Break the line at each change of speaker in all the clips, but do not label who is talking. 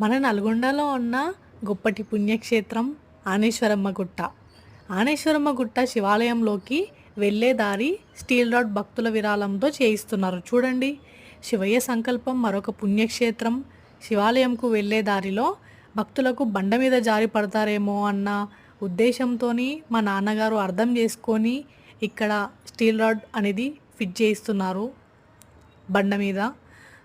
మన నల్గొండలో ఉన్న గొప్పటి పుణ్యక్షేత్రం ఆనేశ్వరమ్మ గుట్ట. ఆనేశ్వరమ్మ గుట్ట శివాలయంలోకి వెళ్ళే దారి స్టీల్ రాడ్ భక్తుల విరాళంతో చేయిస్తున్నారు. చూడండి శివయ్య సంకల్పం మరొక పుణ్యక్షేత్రం. శివాలయంకు వెళ్ళే దారిలో భక్తులకు బండ మీద జారి పడతారేమో అన్న ఉద్దేశంతో మా నాన్నగారు అర్థం చేసుకొని ఇక్కడ స్టీల్ రాడ్ అనేది ఫిట్ చేయిస్తున్నారు బండ మీద.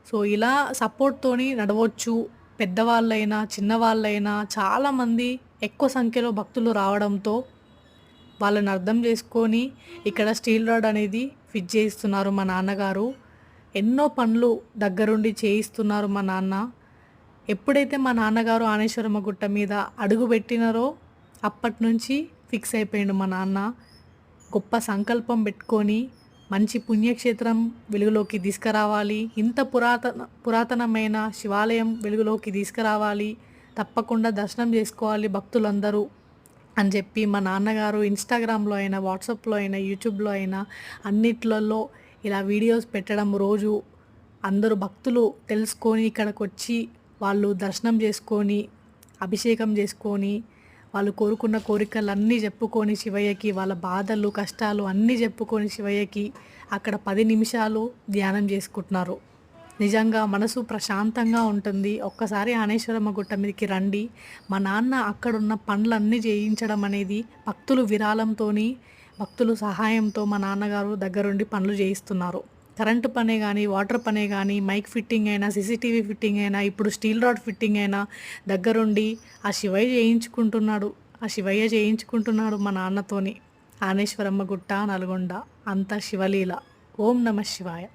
సో ఇలా సపోర్ట్తోని నడవచ్చు పెద్దవాళ్ళైనా చిన్నవాళ్ళైనా చాలామంది ఎక్కువ సంఖ్యలో భక్తులు రావడంతో వాళ్ళని అర్థం చేసుకొని ఇక్కడ స్టీల్ రాడ్ అనేది ఫిట్ చేయిస్తున్నారు మా నాన్నగారు. ఎన్నో పనులు దగ్గరుండి చేయిస్తున్నారు మా నాన్న. ఎప్పుడైతే మా నాన్నగారు ఆనేశ్వరమ్మ గుట్ట మీద అడుగు పెట్టినారో అప్పటి నుంచి ఫిక్స్ అయిపోయాడు మా నాన్న. గొప్ప సంకల్పం పెట్టుకొని మంచి పుణ్యక్షేత్రం వెలుగులోకి తీసుకురావాలి. ఇంత పురాతన పురాతనమైన శివాలయం వెలుగులోకి తీసుకురావాలి. తప్పకుండా దర్శనం చేసుకోవాలి భక్తులందరూ అని చెప్పి మా నాన్నగారు ఇన్స్టాగ్రామ్లో అయినా వాట్సాప్లో అయినా యూట్యూబ్లో అయినా అన్నిట్లలో ఇలా వీడియోస్ పెట్టడం రోజు అందరూ భక్తులు తెలుసుకొని ఇక్కడికి వచ్చి వాళ్ళు దర్శనం చేసుకొని అభిషేకం చేసుకొని వాళ్ళు కోరుకున్న కోరికలు అన్నీ చెప్పుకొని శివయ్యకి వాళ్ళ బాధలు కష్టాలు అన్నీ చెప్పుకొని శివయ్యకి అక్కడ పది నిమిషాలు ధ్యానం చేసుకుంటున్నారు. నిజంగా మనసు ప్రశాంతంగా ఉంటుంది. ఒక్కసారి ఆనేశ్వరమ్మ గుట్ట మీదకి రండి. మా నాన్న అక్కడున్న పనులన్నీ చేయించడం అనేది భక్తులు విరాళంతో భక్తులు సహాయంతో మా నాన్నగారు దగ్గరుండి పనులు చేయిస్తున్నారు. కరెంటు పనే కానీ వాటర్ పనే కానీ మైక్ ఫిట్టింగ్ అయినా సీసీటీవీ ఫిట్టింగ్ అయినా ఇప్పుడు స్టీల్ రాడ్ ఫిట్టింగ్ అయినా దగ్గరుండి ఆ శివయ్య చేయించుకుంటున్నాడు. ఆ శివయ్య చేయించుకుంటున్నాడు మా నాన్నతోని. ఆనేశ్వరమ్మ గుట్ట నల్గొండ అంతా శివలీల. ఓం నమ శివాయ.